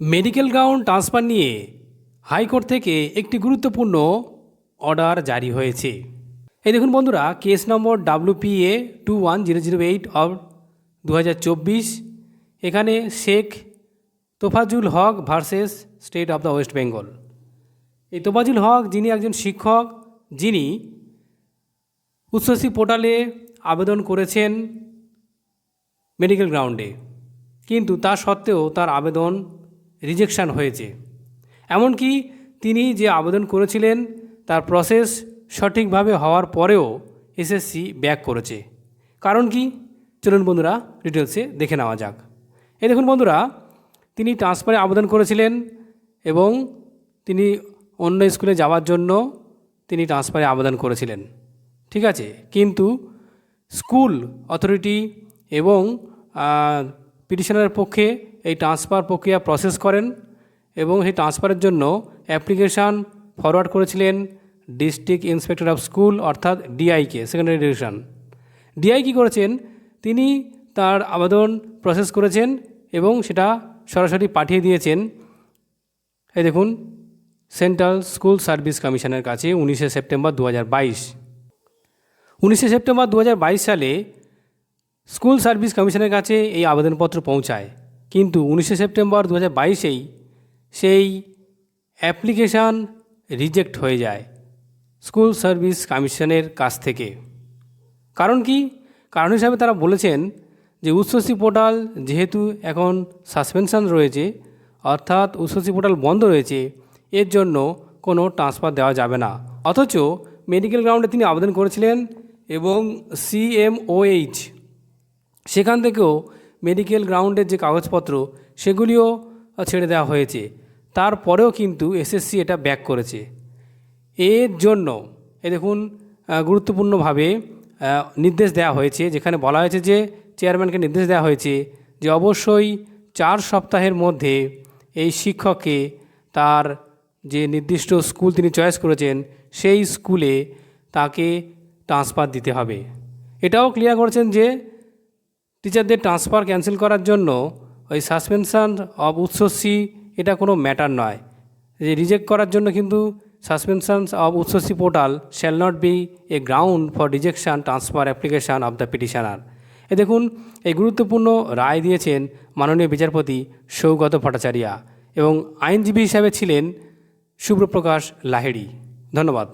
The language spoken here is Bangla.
মেডিকেল গ্রাউন্ড ট্রান্সফার নিয়ে হাইকোর্ট থেকে একটি গুরুত্বপূর্ণ অর্ডার জারি হয়েছে। এই দেখুন বন্ধুরা, case number WPA two one zero zero eight of দু এখানে Sheikh Tofazul Haque versus state of the west Bengal. এই তোফাজুল হক যিনি একজন শিক্ষক, যিনি উচ্চশী পোর্টালে আবেদন করেছেন মেডিকেল গ্রাউন্ডে। কিন্তু তা সত্ত্বেও তার আবেদন রিজেকশান হয়েছে। এমনকি তিনি যে আবেদন করেছিলেন, তার প্রসেস সঠিকভাবে হওয়ার পরেও এসএসসি ব্যাক করেছে। কারণ কি? চলুন বন্ধুরা ডিটেলসে দেখে নেওয়া যাক। এ দেখুন বন্ধুরা, তিনি ট্রান্সফারে আবেদন করেছিলেন এবং তিনি অন্য স্কুলে যাওয়ার জন্য তিনি ট্রান্সফারে আবেদন করেছিলেন। ঠিক আছে? কিন্তু স্কুল অথরিটি এবং পিটিশনারের পক্ষে এই ট্রান্সফার প্রক্রিয়া প্রসেস করেন এবং সেই ট্রান্সফারের জন্য অ্যাপ্লিকেশান ফরওয়ার্ড করেছিলেন ডিস্ট্রিক্ট ইন্সপেক্টর অফ স্কুল অর্থাৎ ডিআইকে সেকেন্ডারি ডিভিশন ডিআই কী করেছেন? তিনি তার আবেদন প্রসেস করেছেন এবং সেটা সরাসরি পাঠিয়ে দিয়েছেন। এই দেখুন সেন্ট্রাল স্কুল সার্ভিস কমিশনের কাছে উনিশে সেপ্টেম্বর দু হাজার বাইশ। উনিশে সেপ্টেম্বর দু হাজার বাইশ সালে স্কুল সার্ভিস কমিশনের কাছে এই আবেদনপত্র পৌঁছায়। কিন্তু উনিশে সেপ্টেম্বর দু হাজার বাইশেই সেই অ্যাপ্লিকেশান রিজেক্ট হয়ে যায় স্কুল সার্ভিস কমিশনের কাছ থেকে। কারণ কি? কারণ হিসাবে তারা বলেছেন যে উচ্চশী পোর্টাল যেহেতু এখন সাসপেনশন রয়েছে, অর্থাৎ উচ্চশী পোর্টাল বন্ধ রয়েছে, এর জন্য কোনো ট্রান্সফার দেওয়া যাবে না। অথচ মেডিকেল গ্রাউন্ডে তিনি আবেদন করেছিলেন এবং সিএমওএইচ সেখান থেকেও মেডিকেল গ্রাউন্ডের যে কাগজপত্র, সেগুলিও ছেড়ে দেওয়া হয়েছে। তারপরেও কিন্তু এসএসসি এটা ব্যাক করেছে। এর জন্য এ দেখুন গুরুত্বপূর্ণভাবে নির্দেশ দেওয়া হয়েছে, যেখানে বলা হয়েছে যে চেয়ারম্যানকে নির্দেশ দেওয়া হয়েছে যে অবশ্যই চার সপ্তাহের মধ্যে এই শিক্ষককে তার যে নির্দিষ্ট স্কুল তিনি চয়েস করেছেন, সেই স্কুলে তাকে ট্রান্সফার দিতে হবে। এটাও ক্লিয়ার করেছেন যে টিচারদের ট্রান্সফার ক্যান্সেল করার জন্য ওই সাসপেনশন অব উচ্চশ্রী এটা কোনো ম্যাটার নয়। যে রিজেক্ট করার জন্য কিন্তু suspension of Utsashree portal shall not be a ground for rejection transfer application of the petitioner এ দেখুন, এই গুরুত্বপূর্ণ রায় দিয়েছেন মাননীয় বিচারপতি সৌগত ভট্টাচার্যা এবং আইনজীবী হিসাবে ছিলেন শুভ্রপ্রকাশ লাহিড়ি। ধন্যবাদ।